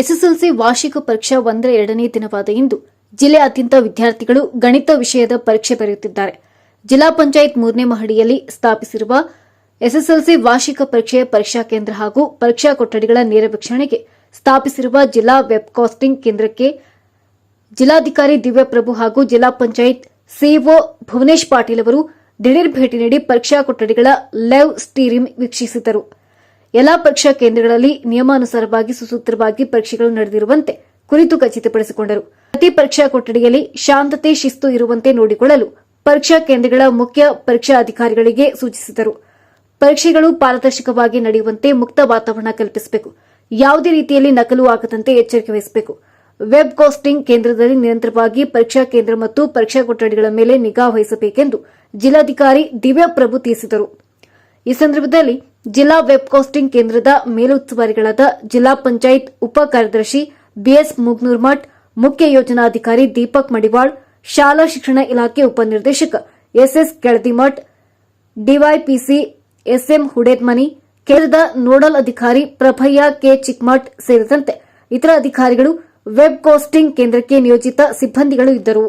SSLC ವಾರ್ಷಿಕ ಪರೀಕ್ಷಾ ಒಂದರ ಎರಡನೇ ದಿನವಾದ ಇಂದು ಜಿಲ್ಲೆಯಾದ್ಯಂತ ವಿದ್ಯಾರ್ಥಿಗಳು ಗಣಿತ ವಿಷಯದ ಪರೀಕ್ಷೆ ಬರೆಯುತ್ತಿದ್ದಾರೆ. ಜಿಲ್ಲಾ ಪಂಚಾಯತ್ ಮೂರನೇ ಮಹಡಿಯಲ್ಲಿ ಸ್ಥಾಪಿಸಿರುವ ಎಸ್ಎಸ್ಎಲ್ಸಿ ವಾರ್ಷಿಕ ಪರೀಕ್ಷೆಯ ಪರೀಕ್ಷಾ ಕೇಂದ್ರ ಹಾಗೂ ಪರೀಕ್ಷಾ ಕೊಠಡಿಗಳ ನೇರ ವೀಕ್ಷಣೆಗೆ ಸ್ಥಾಪಿಸಿರುವ ಜಿಲ್ಲಾ ವೆಬ್ ಕಾಸ್ಟಿಂಗ್ ಕೇಂದ್ರಕ್ಕೆ ಜಿಲ್ಲಾಧಿಕಾರಿ ದಿವ್ಯಪ್ರಭು ಹಾಗೂ ಜಿಲ್ಲಾ ಪಂಚಾಯತ್ ಸಿಇಒ ಭುವನೇಶ್ ಪಾಟೀಲ್ ಅವರು ದಿಢೀರ್ ಭೇಟಿ ನೀಡಿ ಪರೀಕ್ಷಾ ಕೊಠಡಿಗಳ ಲೈವ್ ಸ್ಟ್ರೀಮ್ ವೀಕ್ಷಿಸಿದರು. ಎಲ್ಲಾ ಪರೀಕ್ಷಾ ಕೇಂದ್ರಗಳಲ್ಲಿ ನಿಯಮಾನುಸಾರವಾಗಿ ಸುಸೂತ್ರವಾಗಿ ಪರೀಕ್ಷೆಗಳು ನಡೆದಿರುವಂತೆ ಕುರಿತು ಖಚಿತಪಡಿಸಿಕೊಂಡರು. ಪ್ರತಿ ಪರೀಕ್ಷಾ ಕೊಠಡಿಯಲ್ಲಿ ಶಾಂತತೆ, ಶಿಸ್ತು ಇರುವಂತೆ ನೋಡಿಕೊಳ್ಳಲು ಪರೀಕ್ಷಾ ಕೇಂದ್ರಗಳ ಮುಖ್ಯ ಪರೀಕ್ಷಾ ಅಧಿಕಾರಿಗಳಿಗೆ ಸೂಚಿಸಿದರು. ಪರೀಕ್ಷೆಗಳು ಪಾರದರ್ಶಕವಾಗಿ ನಡೆಯುವಂತೆ ಮುಕ್ತ ವಾತಾವರಣ ಕಲ್ಪಿಸಬೇಕು. ಯಾವುದೇ ರೀತಿಯಲ್ಲಿ ನಕಲು ಆಗದಂತೆ ಎಚ್ಚರಿಕೆ ವಹಿಸಬೇಕು. ವೆಬ್ ಕಾಸ್ಟಿಂಗ್ ಕೇಂದ್ರದಲ್ಲಿ ನಿರಂತರವಾಗಿ ಪರೀಕ್ಷಾ ಕೇಂದ್ರ ಮತ್ತು ಪರೀಕ್ಷಾ ಕೊಠಡಿಗಳ ಮೇಲೆ ನಿಗಾ ವಹಿಸಬೇಕೆಂದು ಜಿಲ್ಲಾಧಿಕಾರಿ ದಿವ್ಯಪ್ರಭು ತಿಳಿಸಿದರು. ಈ ಸಂದರ್ಭದಲ್ಲಿ ಜಿಲ್ಲಾ ವೆಬ್ ಕಾಸ್ಟಿಂಗ್ ಕೇಂದ್ರದ ಮೇಲುಸ್ತುವಾರಿಗಳಾದ ಜಿಲ್ಲಾ ಪಂಚಾಯತ್ ಉಪ ಕಾರ್ಯದರ್ಶಿ ಬಿಎಸ್ ಮುಗ್ನೂರ್ಮಠ್ ಮುಖ್ಯ ಯೋಜನಾಧಿಕಾರಿ ದೀಪಕ್ ಮಡಿವಾಳ್, ಶಾಲಾ ಶಿಕ್ಷಣ ಇಲಾಖೆ ಉಪನಿರ್ದೇಶಕ SS Keladimath DYPC SM Hudedmani, ಕೇಂದ್ರದ ನೋಡಲ್ ಅಧಿಕಾರಿ ಪ್ರಭಯ್ಯ ಕೆ ಚಿಕ್ಮಠ್ ಸೇರಿದಂತೆ ಇತರ ಅಧಿಕಾರಿಗಳು ವೆಬ್ ಕಾಸ್ಟಿಂಗ್ ಕೇಂದ್ರಕ್ಕೆ ನಿಯೋಜಿತ ಸಿಬ್ಬಂದಿಗಳು ಇದ್ದರು.